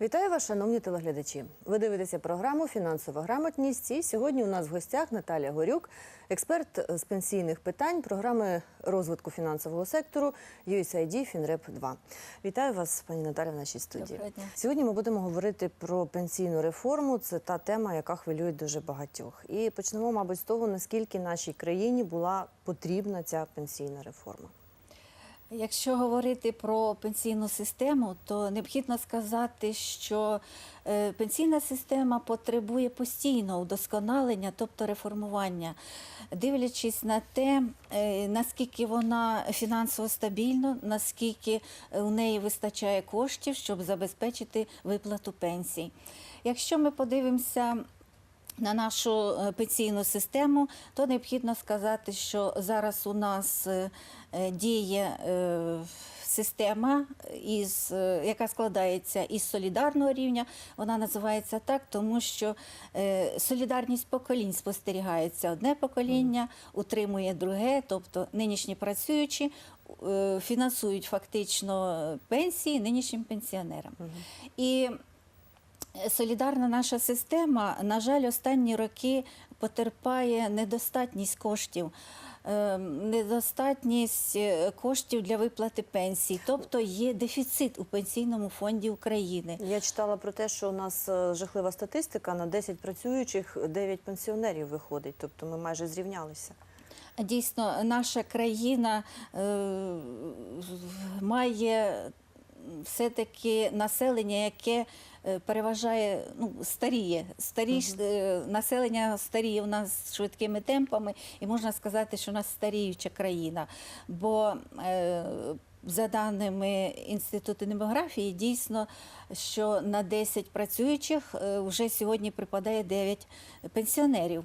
Вітаю вас, шановні телеглядачі. Ви дивитеся програму Фінансова грамотність. І сьогодні у нас в гостях Наталія Горюк, експерт з пенсійних питань програми розвитку фінансового сектору USAID Фінреп 2 Вітаю вас, пані Наталя, в нашій студії. Дня. Сьогодні ми будемо говорити про пенсійну реформу. Це та тема, яка хвилює дуже багатьох. І почнемо, мабуть, з того, наскільки нашій країні була потрібна ця пенсійна реформа. Якщо говорити про пенсійну систему, то необхідно сказати, що е, пенсійна система потребує постійного удосконалення, тобто реформування, дивлячись на те, е, наскільки вона фінансово стабільна, наскільки у неї вистачає коштів, щоб забезпечити виплату пенсій. Якщо ми подивимося на нашу е, пенсійну систему, то необхідно сказати, що зараз у нас е, е, діє система, із, яка складається із солідарного рівня. Вона називається так, тому що солідарність поколінь спостерігається. Одне покоління утримує друге, тобто нинішні працюючі фінансують фактично пенсії нинішнім пенсіонерам. І Солідарна наша система, на жаль, останні роки потерпає недостатність коштів. е, Недостатність е, коштів для виплати пенсій, тобто є дефіцит у пенсійному фонді України. Я читала про те, що у нас е, жахлива статистика на 10 працюючих 9 пенсіонерів виходить, тобто ми майже зрівнялися. Дійсно, наша країна е, має все-таки населення, яке е, переважає, ну, старіє. Старі, е, Населення старіє у нас швидкими темпами, і можна сказати, що у нас старіюча країна. Бо е, за даними Інституту демографії, дійсно, що на 10 працюючих вже сьогодні припадає 9 пенсіонерів.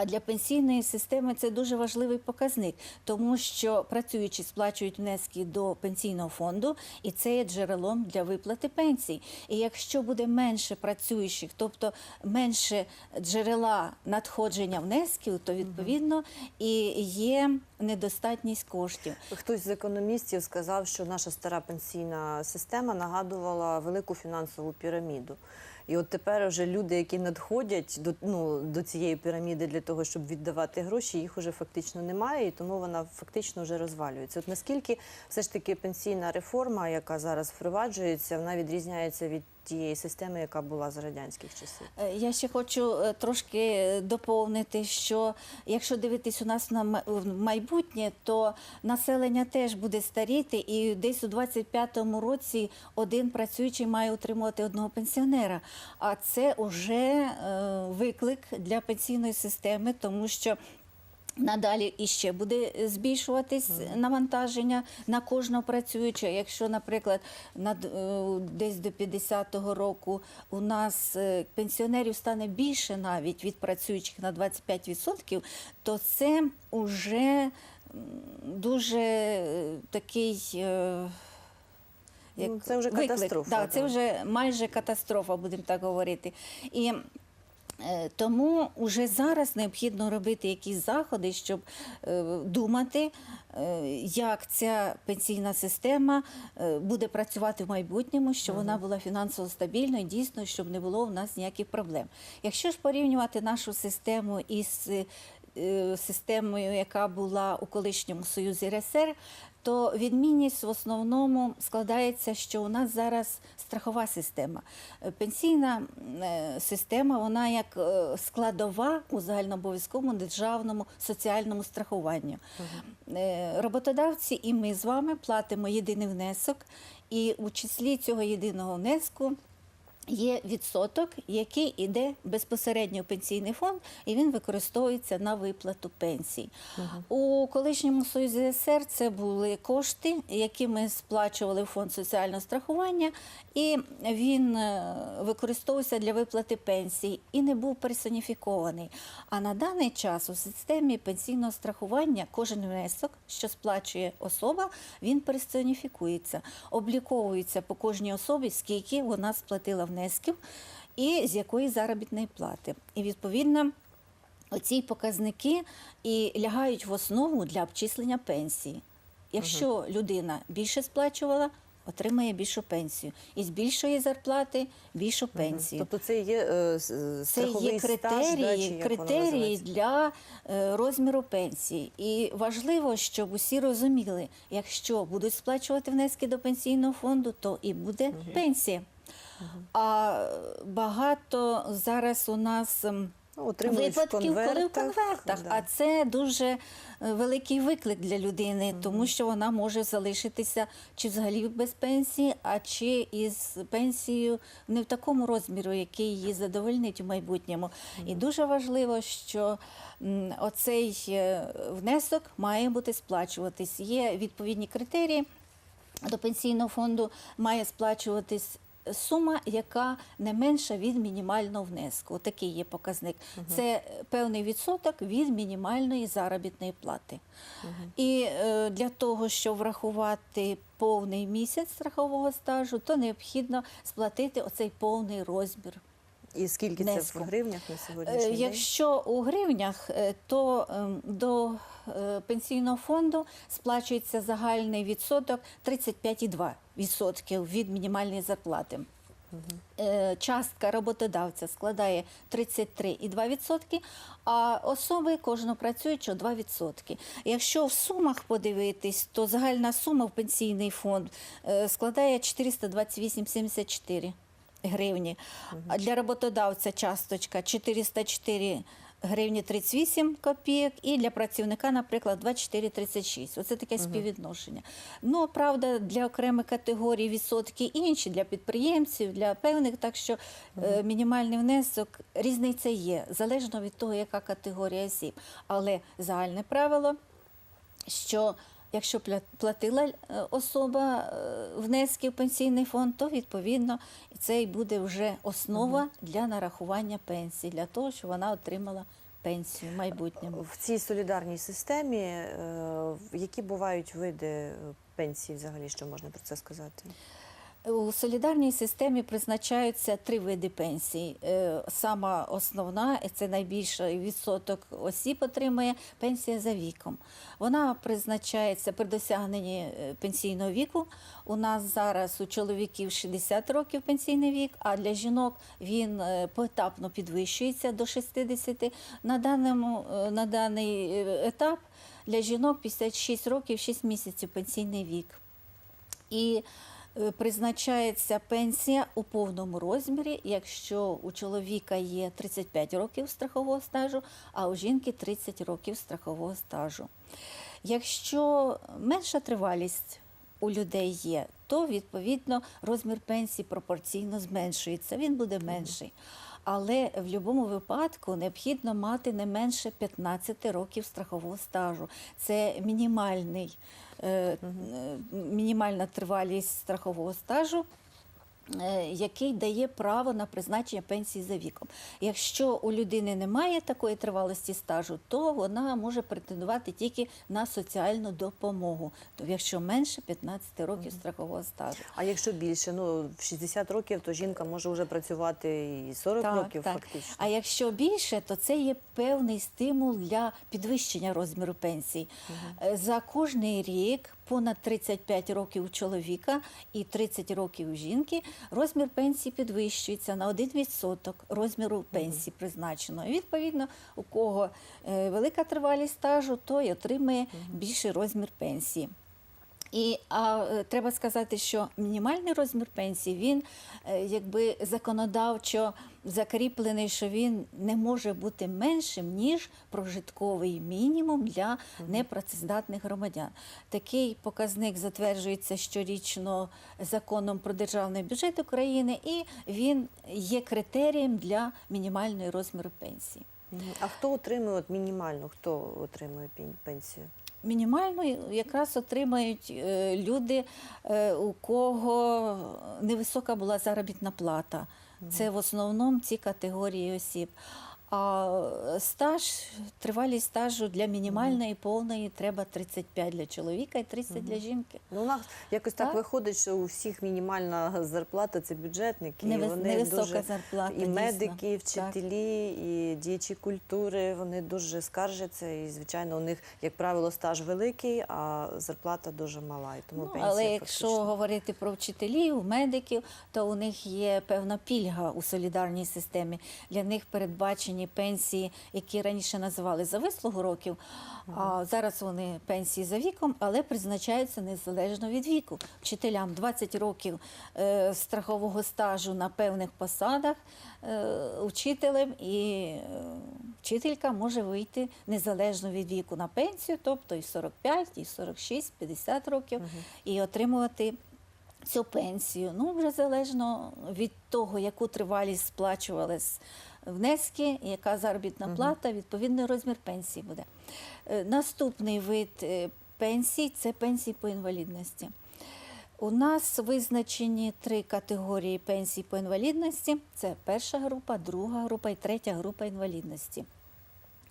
А для пенсійної системи це дуже важливий показник, тому що працюючі сплачують внески до пенсійного фонду, і це є джерелом для виплати пенсій. І якщо буде менше працюючих, тобто менше джерела надходження внесків, то відповідно і є недостатність коштів. Хтось з економістів сказав, що наша стара пенсійна система нагадувала велику фінансову піраміду. І от тепер вже люди, які надходять до, ну, до цієї піраміди для того, щоб віддавати гроші, їх уже фактично немає, і тому вона фактично вже розвалюється. От наскільки все ж таки пенсійна реформа, яка зараз впроваджується, вона відрізняється від тієї системи, яка була за радянських часів? Е, Я ще хочу е, трошки доповнити, що якщо дивитись у нас на майбутнє, то населення теж буде старіти, і десь у 25-му році один працюючий має утримувати одного пенсіонера. А це вже е, виклик для пенсійної системи, тому що Надалі іще буде збільшуватись навантаження на кожного працюючого. Якщо, наприклад, е, десь до 50-го року у нас е, пенсіонерів стане більше навіть від працюючих на 25%, то це вже дуже е, такий. Ну, це вже виклик. катастрофа, Да, це вже майже катастрофа, будемо так говорити. І Тому вже зараз необхідно робити якісь заходи, щоб е, думати, е, як ця пенсійна система е, буде працювати в майбутньому, щоб вона була фінансово стабільною, дійсно, щоб не було в нас ніяких проблем. Якщо ж порівнювати нашу систему із е, системою, яка була у колишньому Союзі РСР, то відмінність в основному складається, що у нас зараз страхова система. Е, Пенсійна е, система, вона як е, складова у загальнообов'язковому державному соціальному страхуванню. Роботодавці і ми з вами платимо єдиний внесок, і у числі цього єдиного внеску. Є відсоток, який йде безпосередньо в пенсійний фонд, і він використовується на виплату пенсій. У колишньому Союзі СССР це були кошти, які ми сплачували в фонд соціального страхування, і він е, використовувався для виплати пенсій і не був персоніфікований. А на даний час у системі пенсійного страхування кожен внесок, що сплачує особа, він персоніфікується, обліковується по кожній особі, скільки вона сплатила внесків і з якої заробітної плати. І відповідно. Оці показники і лягають в основу для обчислення пенсії. Якщо людина більше сплачувала отримає більшу пенсію. І з більшої зарплати більшу пенсію. Тобто це є е, с- Це є стаж, да, критерії, критерії для е, розміру пенсії. І важливо, щоб усі розуміли, якщо будуть сплачувати внески до пенсійного фонду, то і буде пенсія. А багато зараз у нас. ем, Ну, в Випадків, коли в конвертах, да. А це дуже е, великий виклик для людини, тому що вона може залишитися чи взагалі без пенсії, а чи із пенсією не в такому розміру, який її задовольнить у майбутньому. І дуже важливо, що оцей е, внесок має бути сплачуватись. Є відповідні критерії. До пенсійного фонду має сплачуватись сума, яка не менша від мінімального внеску. Такий є показник. Це певний відсоток від мінімальної заробітної плати. І е, для того, щоб врахувати повний місяць страхового стажу, то необхідно сплатити оцей повний розмір. І скільки це в гривнях на Е, сьогоднішній день? Якщо у гривнях, е, то ем, до е, пенсійного фонду сплачується загальний відсоток 35,2% від мінімальної зарплати. Е, Частка роботодавця складає 33,2%, а особи кожного працюючого 2%. Якщо в сумах подивитись, то загальна сума в пенсійний фонд складає 428,74 гривні. Для роботодавця часточка 404 гривні 38 копійок, і для працівника, наприклад, 24,36. Оце таке співвідношення. Ну, правда, для окремих категорій відсотки інші, для підприємців, для певних, так що е, мінімальний внесок різниця є, залежно від того, яка категорія осіб. Але загальне правило що якщо платила е, особа е, внески в пенсійний фонд, то відповідно це і буде вже основа для нарахування пенсії, для того, щоб вона отримала пенсію в майбутньому. В цій солідарній системі е, які бувають види пенсії взагалі, що можна про це сказати? У солідарній системі призначаються три види пенсій. Е, Сама основна, це найбільший відсоток осіб отримує пенсія за віком. Вона призначається при досягненні е, пенсійного віку. У нас зараз у чоловіків 60 років пенсійний вік, а для жінок він е, поетапно підвищується до 60. На, даному, на даний етап для жінок 56 років 6 місяців пенсійний вік. І призначається пенсія у повному розмірі, якщо у чоловіка є 35 років страхового стажу, а у жінки 30 років страхового стажу. Якщо менша тривалість у людей є, то відповідно розмір пенсії пропорційно зменшується, він буде менший. Але в будь-якому випадку необхідно мати не менше 15 років страхового стажу. Це мінімальний, е, е, мінімальна тривалість страхового стажу. Е, Який дає право на призначення пенсії за віком. Якщо у людини немає такої тривалості стажу, то вона може претендувати тільки на соціальну допомогу, то якщо менше 15 років страхового стажу. А якщо більше, ну в 60 років, то жінка може вже працювати і 40 років фактично. А якщо більше, то це є певний стимул для підвищення розміру пенсій. Е, За кожний рік понад 35 років у чоловіка і 30 років у жінки розмір пенсії підвищується на 1% розміру пенсії призначено. І відповідно, у кого е, велика тривалість стажу, той отримує більший розмір пенсії. І а, е, треба сказати, що мінімальний розмір пенсії він е, якби законодавчо закріплений, що він не може бути меншим ніж прожитковий мінімум для непрацездатних громадян. Такий показник затверджується щорічно законом про державний бюджет України, і він є критерієм для мінімальної розміру пенсії. А хто отримує от мінімально? Хто отримує пенсію? Мінімально якраз отримають е, люди, е, у кого невисока була заробітна плата. Це в основному ці категорії осіб. А стаж, тривалість стажу для мінімальної повної треба 35 для чоловіка і 30 для жінки. Ну, у нас якось так, Так. виходить, що у всіх мінімальна зарплата це бюджетники. і Невис- вони невисока дуже, зарплата, І дійсно. медики, і вчителі, і діячі культури, вони дуже скаржаться. І, звичайно, у них, як правило, стаж великий, а зарплата дуже мала. І тому Ну, пенсія але якщо фактично. говорити про вчителів, медиків, то у них є певна пільга у солідарній системі. Для них передбачені пенсії, які раніше називали за вислугу років. А зараз вони пенсії за віком, але призначаються незалежно від віку. Вчителям 20 років е, страхового стажу на певних посадах. е, Учителем і е, вчителька може вийти незалежно від віку на пенсію, тобто і 45, і 46, 50 років, і отримувати цю пенсію. Ну, вже залежно від того, яку тривалість сплачувались внески, яка заробітна плата, відповідний розмір пенсії буде. Е, Наступний вид е, пенсій це пенсії по інвалідності. У нас визначені три категорії пенсій по інвалідності: це перша група, друга група і третя група інвалідності.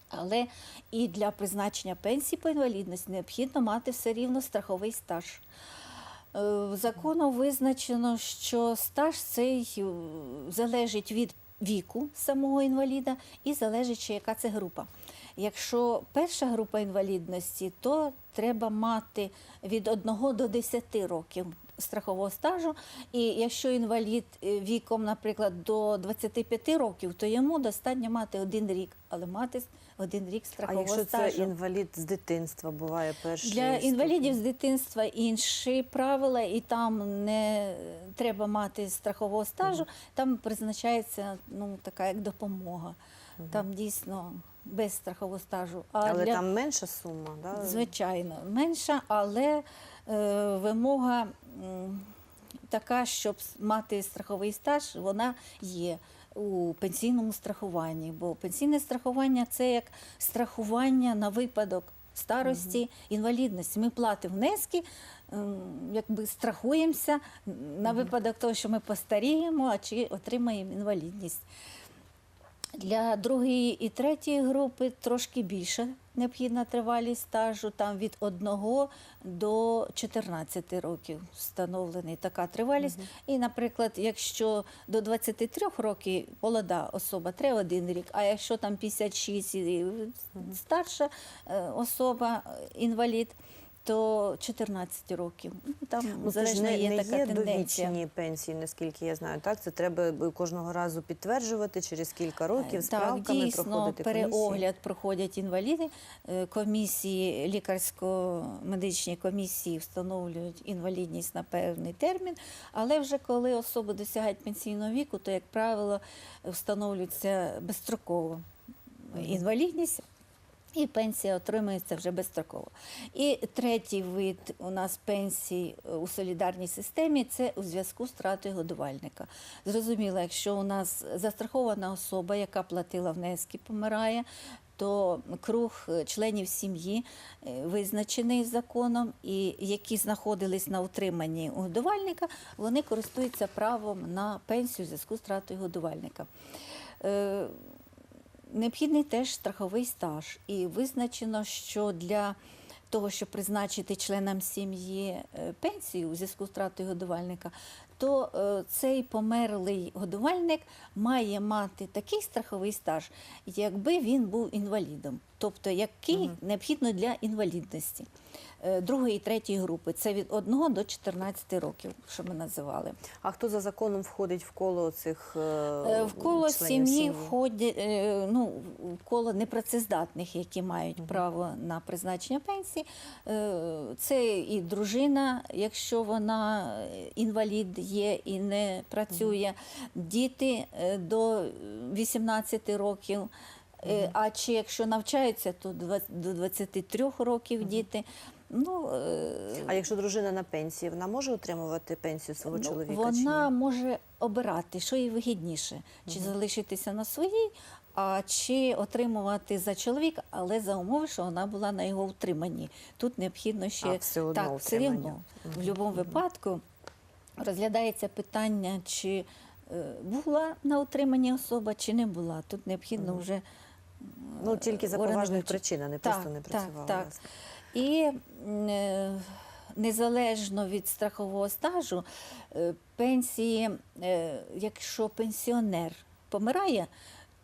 Але і для призначення пенсії по інвалідності необхідно мати все рівно страховий стаж. Е, Законом визначено, що стаж цей залежить від віку самого інваліда і залежить, яка це група. Якщо перша група інвалідності, то треба мати від 1 до 10 років страхового стажу. І якщо інвалід е, віком, наприклад, до 25 років, то йому достатньо мати один рік, але мати один рік А страхового якщо це стажу. інвалід з дитинства, буває перший Для ступінь? інвалідів з дитинства інші правила, і там не треба мати страхового стажу, там призначається ну, така як допомога. Там дійсно без страхового стажу. А Але для, там менша сума, да? звичайно, менша, але е, вимога м, така, щоб мати страховий стаж, вона є. У пенсійному страхуванні, бо пенсійне страхування це як страхування на випадок старості, інвалідності. Ми платимо внески, ем, якби страхуємося на випадок того, що ми постаріємо, а чи отримаємо інвалідність. Для другої і третьої групи трошки більше необхідна тривалість стажу, там від 1 до 14 років встановлений така тривалість. І, наприклад, якщо до 23 років молода особа, треба один рік, а якщо там 56 і старша е, особа, е, інвалід, то 14 років. Ну, Там Ну, це ж залежно не, є не така є тенденція. довічні пенсії, наскільки я знаю. Так, це треба кожного разу підтверджувати через кілька років, Так, справками дійсно, проходити комісії. переогляд проходять інваліди. Е, Комісії, лікарсько-медичні комісії встановлюють інвалідність на певний термін. Але вже коли особи досягають пенсійного віку, то, як правило, встановлюється безстроково інвалідність. І пенсія отримується вже безстроково. І третій вид у нас пенсій е, у солідарній системі це у зв'язку з втратою годувальника. Зрозуміло, якщо у нас застрахована особа, яка платила внески, помирає, то круг е, членів сім'ї е, визначений законом, і які знаходились на утриманні у годувальника, вони користуються правом на пенсію у зв'язку з втратою годувальника. Необхідний теж страховий стаж, і визначено, що для того, щоб призначити членам сім'ї е, пенсію у зв'язку з втратою годувальника, то е, цей померлий годувальник має мати такий страховий стаж, якби він був інвалідом, тобто який необхідно для інвалідності е, другої і третьої групи. Це від 1 до 14 років, що ми називали. А хто за законом входить в коло цих е, В коло членів сім'ї входять ну, в коло непрацездатних, які мають право на призначення пенсії. Це і дружина, якщо вона інвалід є і не працює, діти е, до 18 років. Е, А чи якщо навчаються, то до 23 років діти. Ну, е, А якщо дружина на пенсії, вона може отримувати пенсію свого Ну, чоловіка? чи Вона ні? може обирати, що їй вигідніше, чи залишитися на своїй, а чи отримувати за чоловіка, але за умови, що вона була на його утриманні. Тут необхідно ще А, все одно так, все рівно. В будь-якому випадку розглядається питання, чи е, була на утриманні особа чи не була. Тут необхідно вже Ну тільки за поважних причин, а не Так, просто не працювала. так. так. І е, незалежно від страхового стажу, е, пенсії, е, якщо пенсіонер помирає,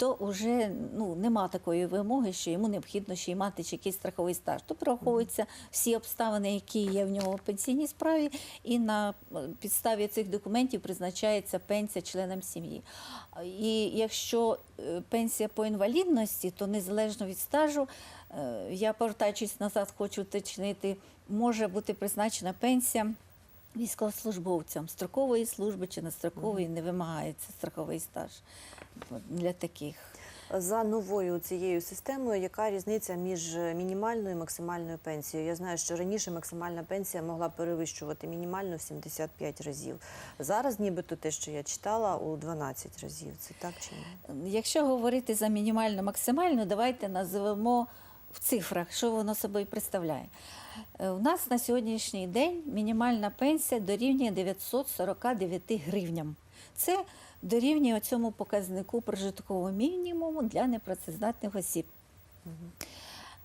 то вже ну, нема такої вимоги, що йому необхідно ще й мати чи якийсь страховий стаж. То враховуються всі обставини, які є в нього в пенсійній справі, і на е, підставі цих документів призначається пенсія членам сім'ї. І якщо е, пенсія по інвалідності, то незалежно від стажу, е, я повертаючись назад, хочу уточнити, може бути призначена пенсія військовослужбовцям строкової служби чи нестрокової, не вимагається страховий стаж для таких. За новою цією системою, яка різниця між мінімальною і максимальною пенсією? Я знаю, що раніше максимальна пенсія могла перевищувати мінімальну в 75 разів. Зараз, нібито те, що я читала, у 12 разів. Це так чи ні? Якщо говорити за мінімальну максимальну, давайте назвемо в цифрах, що воно собою представляє. Е, У нас на сьогоднішній день мінімальна пенсія дорівнює 949 гривням. Це дорівнює цьому показнику прожиткового мінімуму для непрацездатних осіб.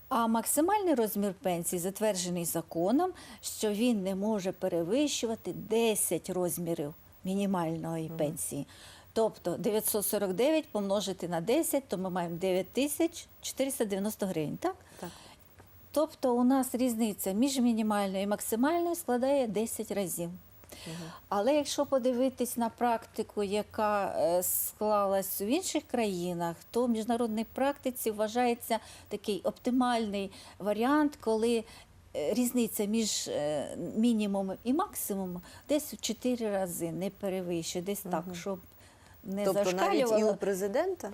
А максимальний розмір пенсії затверджений законом, що він не може перевищувати 10 розмірів мінімальної пенсії. Тобто 949 помножити на 10, то ми маємо 9490 гривень. Так? Тобто у нас різниця між мінімальною і максимальною складає 10 разів. Але якщо подивитись на практику, яка е, склалась в інших країнах, то в міжнародній практиці вважається такий оптимальний варіант, коли е, різниця між е, мінімумом і максимумом десь в 4 рази не перевищує, десь так, щоб не тобто навіть і у президента?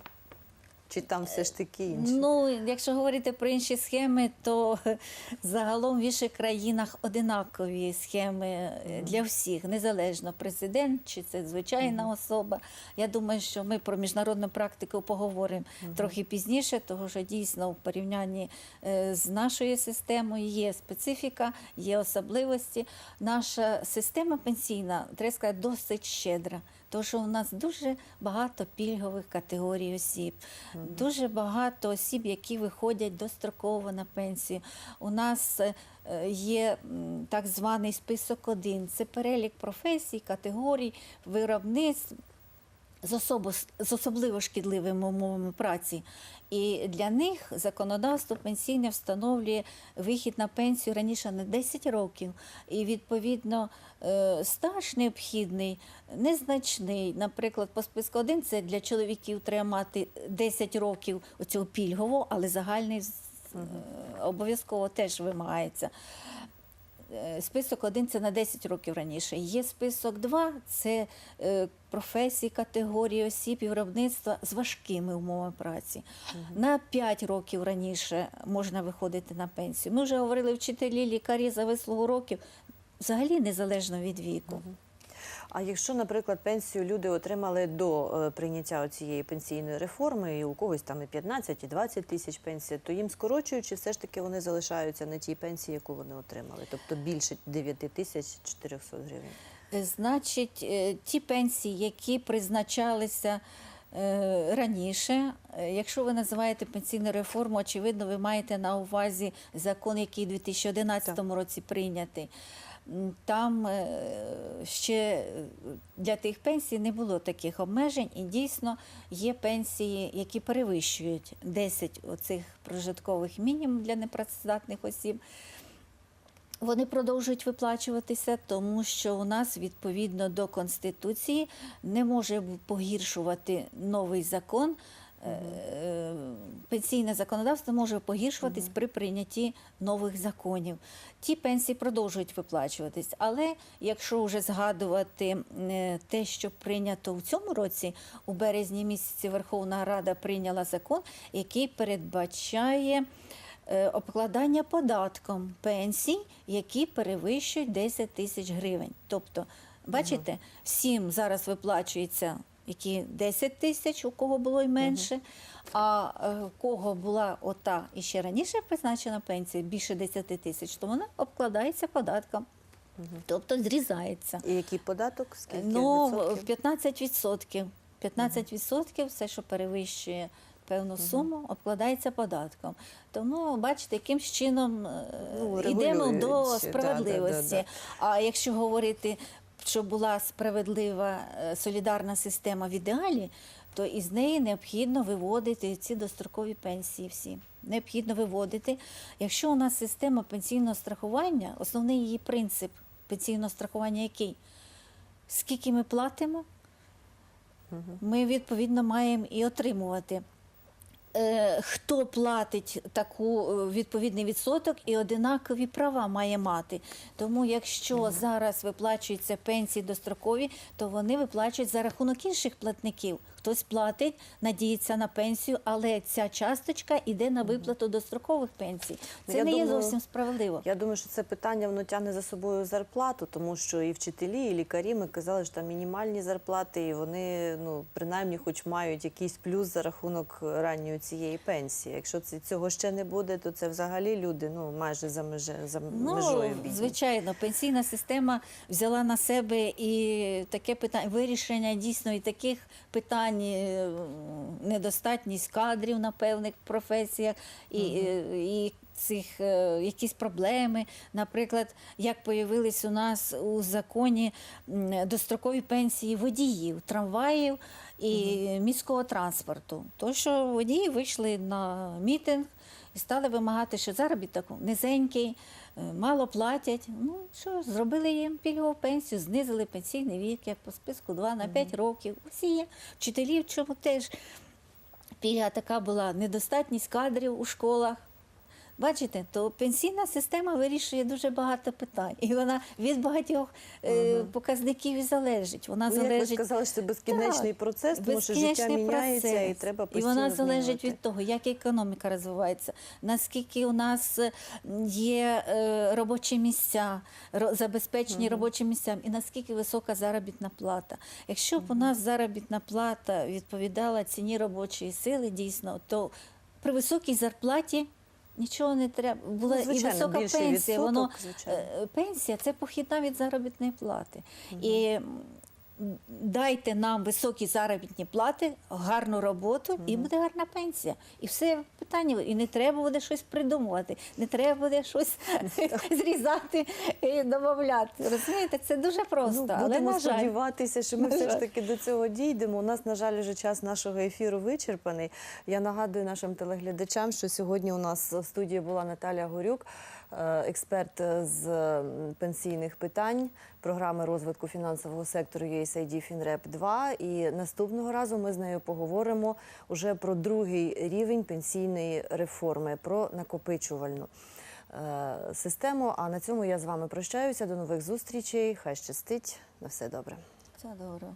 Чи там все ж таки інше? Ну, якщо говорити про інші схеми, то загалом в інших країнах одинакові схеми е, для всіх, незалежно президент чи це звичайна особа. Я думаю, що ми про міжнародну практику поговоримо трохи пізніше, тому що дійсно в порівнянні е, з нашою системою є специфіка, є особливості. Наша система пенсійна, треба сказати, досить щедра. Тому що у нас дуже багато пільгових категорій осіб, дуже багато осіб, які виходять достроково на пенсію. У нас е, є так званий список 1 це перелік професій, категорій, виробництв з, особливо шкідливими умовами праці. І для них законодавство пенсійне встановлює вихід на пенсію раніше на 10 років. І відповідно е, стаж необхідний, незначний. Наприклад, по списку 1 це для чоловіків треба мати 10 років оцього пільгового, але загальний е, обов'язково теж вимагається. Е, Список 1 це на 10 років раніше. Є список 2 це е, професії, категорії осіб і виробництва з важкими умовами праці. На 5 років раніше можна виходити на пенсію. Ми вже говорили вчителі, лікарі за вислугу років, взагалі незалежно від віку. А якщо, наприклад, пенсію люди отримали до е, прийняття цієї пенсійної реформи, і у когось там і 15, і 20 тисяч пенсій, то їм скорочують, чи все ж таки вони залишаються на тій пенсії, яку вони отримали, тобто більше 9 тисяч 400 гривень. Е, Значить, е, ті пенсії, які призначалися раніше, якщо ви називаєте пенсійну реформу, очевидно, ви маєте на увазі закон, який у 2011 році прийнятий. Там е, ще е, для тих пенсій не було таких обмежень, і дійсно є пенсії, які перевищують 10 оцих прожиткових мінімум для непрацездатних осіб. Вони продовжують виплачуватися, тому що у нас відповідно до Конституції не може погіршувати новий закон. Пенсійне законодавство може погіршуватись при прийнятті нових законів. Ті пенсії продовжують виплачуватись. Але якщо вже згадувати е, те, що прийнято в цьому році, у березні місяці Верховна Рада прийняла закон, який передбачає е, обкладання податком пенсій, які перевищують 10 тисяч гривень. Тобто, бачите, всім зараз виплачується які 10 тисяч, у кого було й менше. А е, у кого була ота і ще раніше призначена пенсія більше 10 тисяч, то вона обкладається податком. Тобто зрізається. І який податок? Скільки Ну, відсотків? 15%. 15% все, що перевищує певну суму, обкладається податком. Тому, бачите, яким чином е, Ну, йдемо до да, да, справедливості. да. А якщо говорити, що була справедлива е, солідарна система в ідеалі, то із неї необхідно виводити ці дострокові пенсії всі. Необхідно виводити. Якщо у нас система пенсійного страхування, основний її принцип пенсійного страхування який? Скільки ми платимо, ми відповідно маємо і отримувати. Е, Хто платить таку е, відповідний відсоток і одинакові права має мати. Тому якщо зараз виплачуються пенсії дострокові, то вони виплачують за рахунок інших платників. Хтось платить, надіється на пенсію, але ця часточка йде на виплату дострокових пенсій. Це Я не є зовсім справедливо. Я думаю, що це питання воно тягне за собою зарплату, тому що і вчителі, і лікарі ми казали, що там мінімальні зарплати, і вони ну принаймні, хоч мають якийсь плюс за рахунок ранньої цієї пенсії. Якщо це цього ще не буде, то це взагалі люди ну майже за меже за межою Ну, бідні. звичайно, пенсійна система взяла на себе і таке питання вирішення дійсно і таких питань, е, недостатність кадрів на певних професіях, і, е, і цих е, якісь проблеми. Наприклад, як появились у нас у законі м, дострокові пенсії водіїв, трамваїв і міського транспорту. То, що водії вийшли на мітинг і стали вимагати, що заробіток низенький, е, мало платять. Ну що, зробили їм пільгову пенсію, знизили пенсійний вік, як по списку 2 на 5 років. Усі є. Вчителів чому теж пільга така була недостатність кадрів у школах. Бачите, то пенсійна система вирішує дуже багато питань, і вона від багатьох е, показників і залежить. Вона Ну, як ви сказали, що це безкінечний Так, процес, тому що життя безкінечний міняється і треба І вона залежить змінювати. від того, як економіка розвивається, наскільки у нас е, є е, робочі місця, забезпечені робочі місця, і наскільки висока заробітна плата. Якщо б у нас заробітна плата відповідала ціні робочої сили, дійсно, то при високій зарплаті. Нічого не треба. Була Ну, і висока пенсія. відсоток, Воно звичайно. е, пенсія це похідна від заробітної плати. І м, дайте нам високі заробітні плати, гарну роботу, і буде гарна пенсія. І все питання. І не треба буде щось придумувати, не треба буде щось зрізати і додати. Розумієте, це дуже просто. Ну, але будемо сподіватися, що ми все ж таки до цього дійдемо. У нас, на жаль, вже час нашого ефіру вичерпаний. Я нагадую нашим телеглядачам, що сьогодні у нас в студії була Наталя Горюк, експерт з пенсійних питань програми розвитку фінансового сектору USAID FinRep 2. І наступного разу ми з нею поговоримо уже про другий рівень пенсійної реформи, про накопичувальну е, систему. А на цьому я з вами прощаюся. До нових зустрічей. Хай щастить. На все добре. це добре.